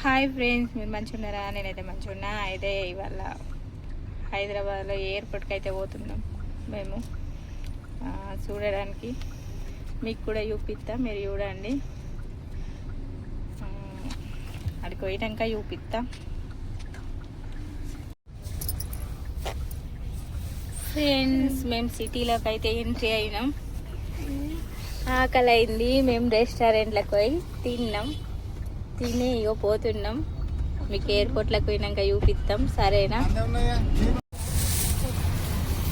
Hi friends మీరు మంచిగా ఉన్నారా నేనైతే మంచిగా ఉన్నా అయితే ఇవాళ హైదరాబాద్లో ఎయిర్పోర్ట్కి అయితే పోతున్నాం మేము? చూడడానికి. మీకు కూడా చూపిస్తా మీరు చూడండి. అక్కడికి పోయినాక చూపిస్తా. ఫ్రెండ్స్ మేము సిటీలోకి అయితే ఎంట్రీ అయినాం. ఆకలి అయింది మేము రెస్టారెంట్లకు పోయి తిన్నాం. తిని ఇగో పోతున్నాం. మీకు ఎయిర్పోర్ట్లోకి పోయినాక చూపిస్తాం. సరేనా?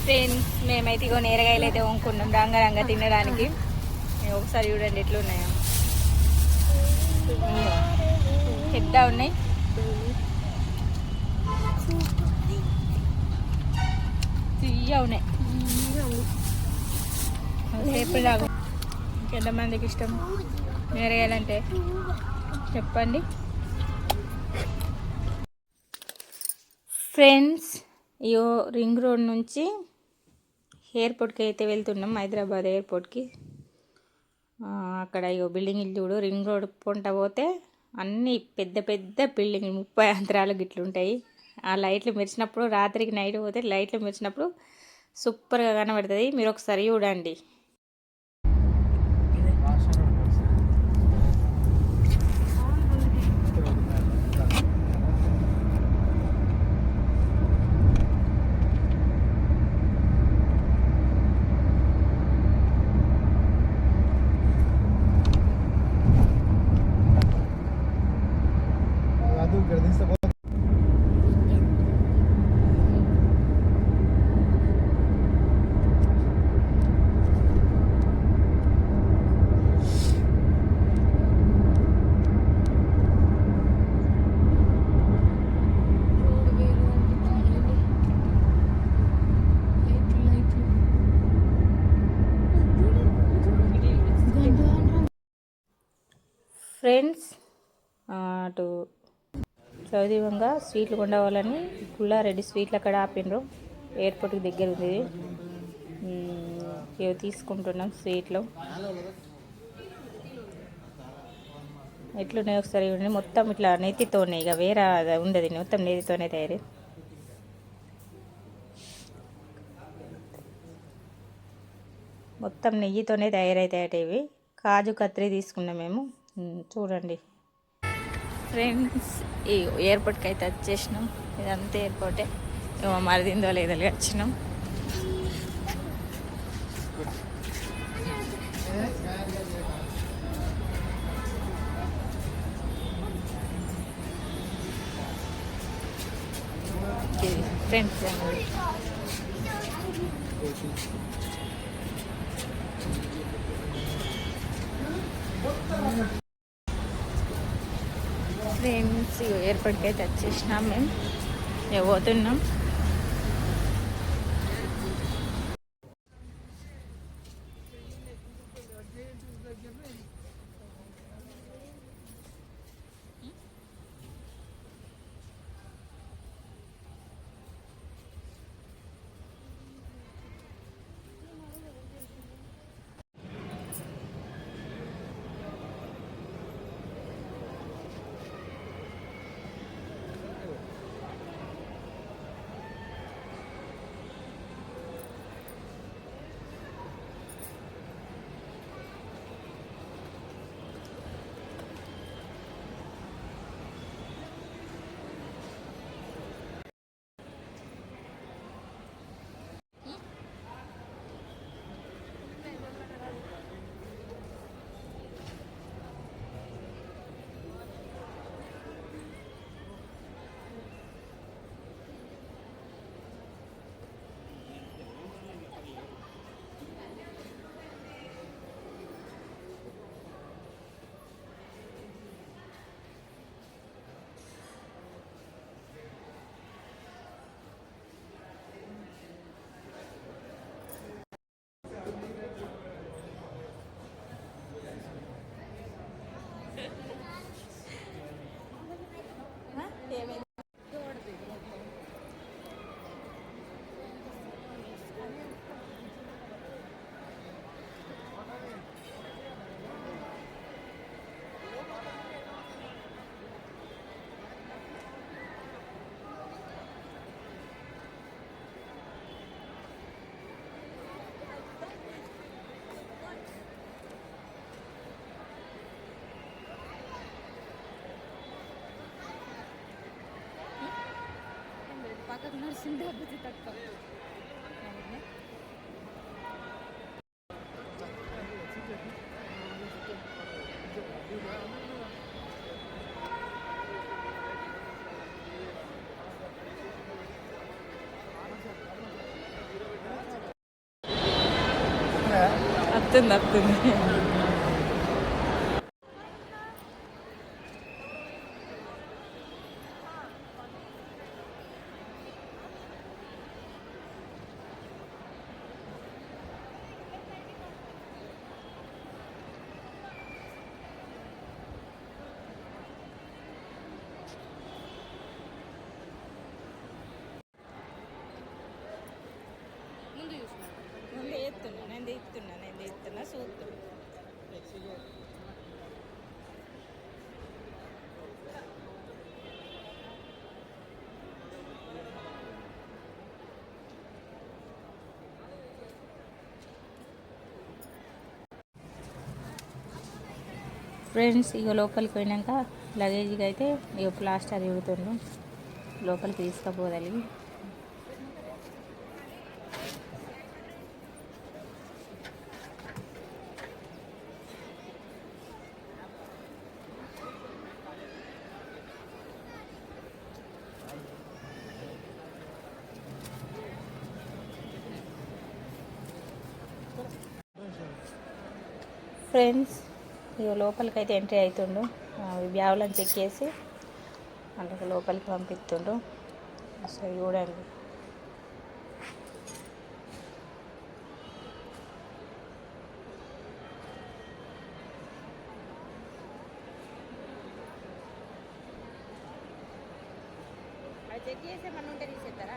ఫ్రెండ్స్ మేమైతే ఇగో నేరగాయలు అయితే వంకున్నాం రంగ తినడానికి. మేము ఒకసారి చూడండి ఎట్లున్నాయో. పెద్ద ఉన్నాయి. తీయ ఉన్నాయి. సేపు రాగు ఇంకెంతమందికి ఇష్టం? నేరగాయలంటే? చెప్పండి. ఫ్రెండ్స్ ఇయో రింగ్ రోడ్ నుంచి ఎయిర్పోర్ట్కి అయితే వెళ్తున్నాం హైదరాబాద్ ఎయిర్పోర్ట్కి అక్కడ ఇయో బిల్డింగ్ చూడు రింగ్ రోడ్ పొంట పోతే అన్నీ పెద్ద పెద్ద బిల్డింగ్ ముప్పై అంతరాలు గిట్లుంటాయి ఆ లైట్లు మెరిచినప్పుడు రాత్రికి నైట్ పోతే లైట్లు మెరిచినప్పుడు సూపర్గా కనబడుతుంది. మీరు ఒకసారి చూడండి. ఫ్రెండ్స్ అటు చౌదీవంగా స్వీట్లు కొండవాలని పుల్లారెడ్డి స్వీట్లు అక్కడ ఆపిండ్రు. ఎయిర్పోర్ట్కి దగ్గర ఉంది ఇవి తీసుకుంటున్నాం స్వీట్లు. ఎట్లున్నాయి ఒకసారి ఇవ్వండి మొత్తం ఇట్లా నెత్తితోనే ఇక వేరే ఉండదు మొత్తం నెత్తితోనే తయారు. మొత్తం నెయ్యితోనే తయారవుతాయట ఇవి. కాజు కత్రి తీసుకున్నాం మేము. చూడండి. ఫ్రెండ్స్ ఈ ఎయిర్పోర్ట్కి అయితే వచ్చేసినాం. ఇదంతా ఎయిర్పోర్టే. ఏమో మరిదిందో లేదో వచ్చినాం. ఫ్రెండ్స్ ఫ్రెండ్స్ ఎయిర్పోర్ట్కి అయితే వచ్చేసినాం మేము. మేము పోతున్నాం. तक नरसिंह बजे तक का അത്തുന്ന അത്തുന്ന ఫ్రెండ్స్ ఇక లోపలికి పోయినాక లగేజ్కి అయితే ఇక ప్లాస్టర్ ఇడుతుండ్రు లోపలికి తీసుకుపోదాలి. ఫ్రెండ్స్ ఇక లోపలికి అయితే ఎంట్రీ అవుతుండు ఆ, బ్యాగులను చెక్ చేసి అందుకు లోపలికి పంపిస్తుండు. అసలు చూడండి. చెక్ చేసే మన ఉంటే తీసేస్తారా?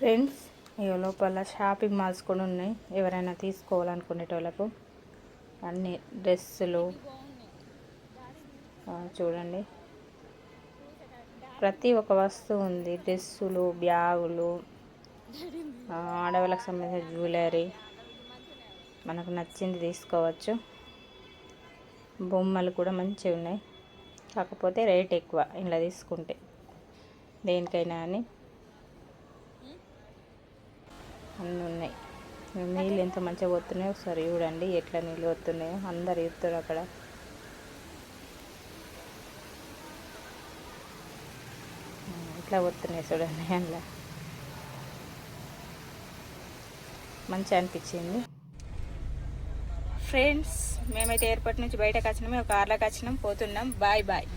ఫ్రెండ్స్ ఇక లోపల షాపింగ్ మాల్స్ కూడా ఉన్నాయి. ఎవరైనా తీసుకోవాలనుకునేటోళ్ళకు అన్ని డ్రెస్సులు. చూడండి. ప్రతి ఒక్క వస్తువు ఉంది. డ్రెస్సులు బ్యాగులు. ఆడవాళ్ళకి సంబంధించిన జ్యువెలరీ. మనకు నచ్చింది తీసుకోవచ్చు. బొమ్మలు కూడా మంచిగా ఉన్నాయి కాకపోతే రేట్ ఎక్కువ ఇలా తీసుకుంటే దేనికైనా అని. అన్నీ ఉన్నాయి నీళ్ళు ఎంత మంచిగా పోతున్నాయో ఒకసారి చూడండి. ఎట్లా నీళ్ళు పోతున్నాయో అందరు ఎత్తురు అక్కడ. ఇట్లా పోతున్నాయి చూడండి అందులో. మంచిగా అనిపించింది. ఫ్రెండ్స్ మేమైతే ఎయిర్పోర్ట్ నుంచి బయటకు వచ్చినాం మేము కార్లోకి వచ్చినాం. పోతున్నాం. Bye bye.